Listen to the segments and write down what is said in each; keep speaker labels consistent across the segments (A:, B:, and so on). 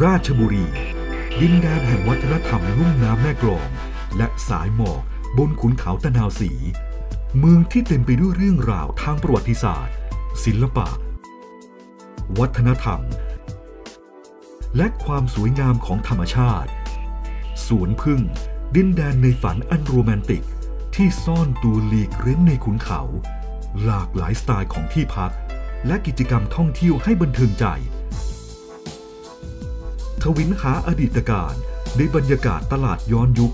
A: ราชบุรี ดินแดนแห่งวัฒนธรรมลุ่มน้ำแม่กลอง และสายหมอกบนขุนเขาตะนาวสี เมืองที่เต็มไปด้วยเรื่องราวทางประวัติศาสตร์ ศิลปะ วัฒนธรรม และความสวยงามของธรรมชาติ สวนพึ่ง ดินแดนในฝันอันโรแมนติก ที่ซ่อนตัวหลีกเร้นในขุนเขา หลากหลายสไตล์ของที่พัก และกิจกรรมท่องเที่ยวให้บันเทิงใจ ทวินหาอดีตการในบรรยากาศตลาดย้อนยุค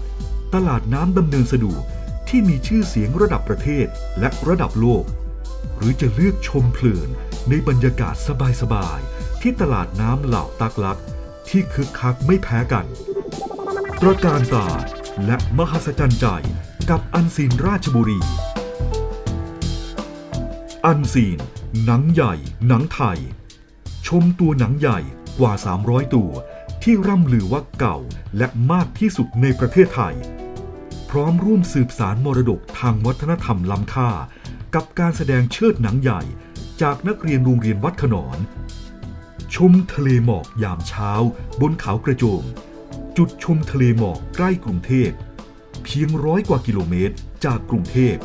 A: ตลาดน้ำดำเนินสะดวกที่มีชื่อเสียงระดับประเทศและระดับโลก หรือจะเลือกชมเพลินในบรรยากาศสบายๆ ที่ตลาดน้ำเหล่าตักลัก ที่คึกคักไม่แพ้กันประการตาและมหัศจรรย์ใจกับอันซีนราชบุรี อันซีน หนังใหญ่ หนังไทย ชมตัวหนังใหญ่กว่า 300 ตัว ที่ร่ำลือว่าเก่าและมากที่สุดในประเทศไทย พร้อมร่วมสืบสารมรดกทางวัฒนธรรมล้ำค่า กับการแสดงเชิดหนังใหญ่ จากนักเรียนโรงเรียนวัดขนอน ชมทะเลหมอกยามเช้า บนเขากระโจม จุดชมทะเลหมอกใกล้กรุงเทพ เพียงร้อยกว่ากิโลเมตรจากกรุงเทพ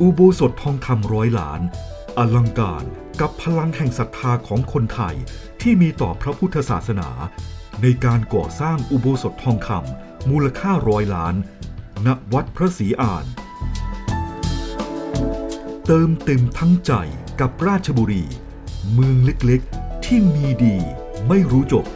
A: อุโบสถทองคำร้อยล้าน อลังการ กับพลังแห่งศรัทธาของคนไทยที่มีต่อพระพุทธศาสนา ในการก่อสร้างอุโบสถทองคำมูลค่าร้อยล้าน ณวัดพระศรีอาน เติมเต็มทั้งใจกับราชบุรี เมืองเล็กๆ ที่มีดีไม่รู้จบ